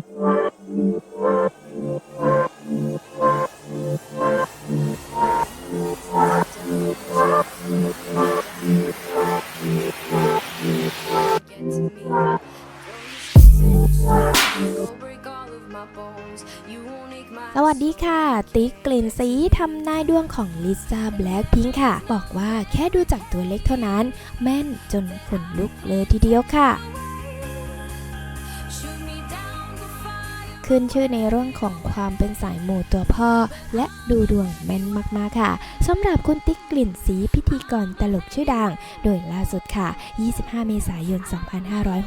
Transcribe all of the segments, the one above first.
สวัสดีค่ะ ติ๊กกลิ่นสีทำนายดวงของลิซ่าแบล็คพิงค์ค่ะ บอกว่าแค่ดูจากตัวเล็กเท่านั้น แม่นจนขนลุกเลยทีเดียวค่ะ ขึ้นชื่อในเรื่องของความเป็นสายหมู่ตัวพ่อ และดูดวงแม่นมากๆค่ะสำหรับคุณติ๊กกลิ่นสีพิธีกรตลกชื่อดัง โดยล่าสุดค่ะ 25 เมษายน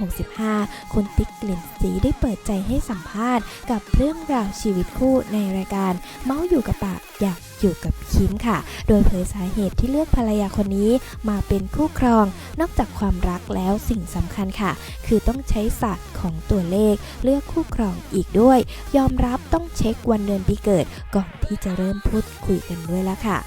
2565 คุณติ๊กกลิ่นสีได้เปิดใจให้สัมภาษณ์กับเรื่องราวชีวิตคู่ในรายการ เมาส์อยู่กับปากอยากอยู่กับคิมค่ะ โดยเผยสาเหตุที่เลือกภรรยาคนนี้มาเป็นคู่ครอง นอกจากความรักแล้วสิ่งสำคัญค่ะ คือต้องใช้ศาสตร์ของตัวเลขเลือกคู่ครองอีกด้วยยอมรับต้องเช็ควันเดือนปีเกิด ก่อนที่จะเริ่มพูดคุยกันด้วยละค่ะ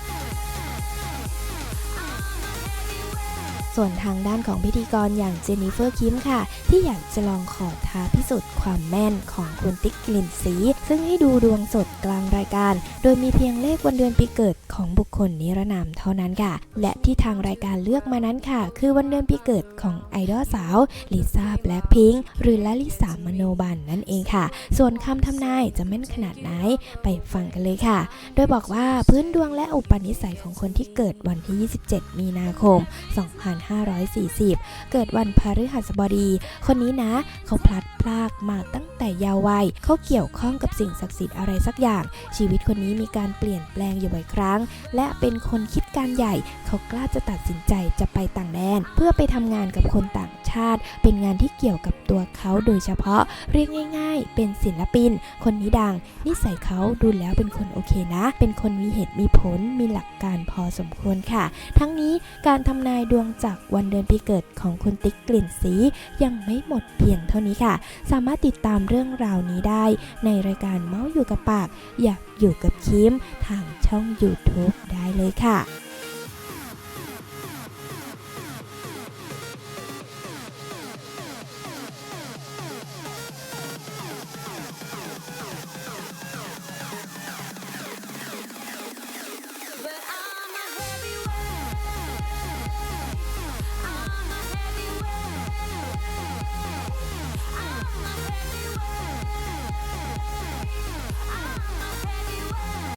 ส่วนทางด้านของพิธีกรอย่างเจนนิเฟอร์คิมค่ะ ที่อยากจะลองขอท้าพิสูจน์ความแม่นของคุณติ๊กกลิ่นสี ซึ่งให้ดูดวงสดกลางรายการ โดยมีเพียงเลขวันเดือนปีเกิดของบุคคลนิรนามเท่านั้นค่ะ และที่ทางรายการเลือกมานั้นค่ะ คือวันเดือนปีเกิดของไอดอลสาวลิซ่าแบล็คพิงค์หรือลลิสามโนบันนั่นเองค่ะ ส่วนคำทำนายจะแม่นขนาดไหนไปฟังกันเลยค่ะ โดยบอกว่าพื้นดวงและอุปนิสัยของคนที่เกิดวันที่ 27 มีนาคม 2 5 2540 เกิดวันพฤหัสบดี คนนี้นะ เขาพลัด รากมาตั้งแต่ยาววัยเขาเกี่ยวข้องกับสิ่งศักดิ์สิทธิ์อะไรสักอย่าง ชีวิตคนนี้มีการเปลี่ยนแปลงอยู่บ่อยครั้ง และเป็นคนคิดการใหญ่ เขากล้าจะตัดสินใจจะไปต่างแดน เพื่อไปทำงานกับคนต่างชาติ เป็นงานที่เกี่ยวกับตัวเขาโดยเฉพาะเรียกง่าย ๆ เป็นศิลปิน คนนี้ดัง นิสัยเขาดูแล้วเป็นคนโอเคนะ เป็นคนมีเหตุมีผลมีหลักการพอสมควรค่ะ ทั้งนี้การทำนายดวงจากวันเดือนปีเกิดของคุณติ๊กกลิ่นสียังไม่หมดเพียงเท่านี้ค่ะสามารถติดตามเรื่องราวนี้ได้ ในรายการเมาส์อยู่กับปาก อยากอยู่กับคิมทางช่อง YouTube ได้เลยค่ะ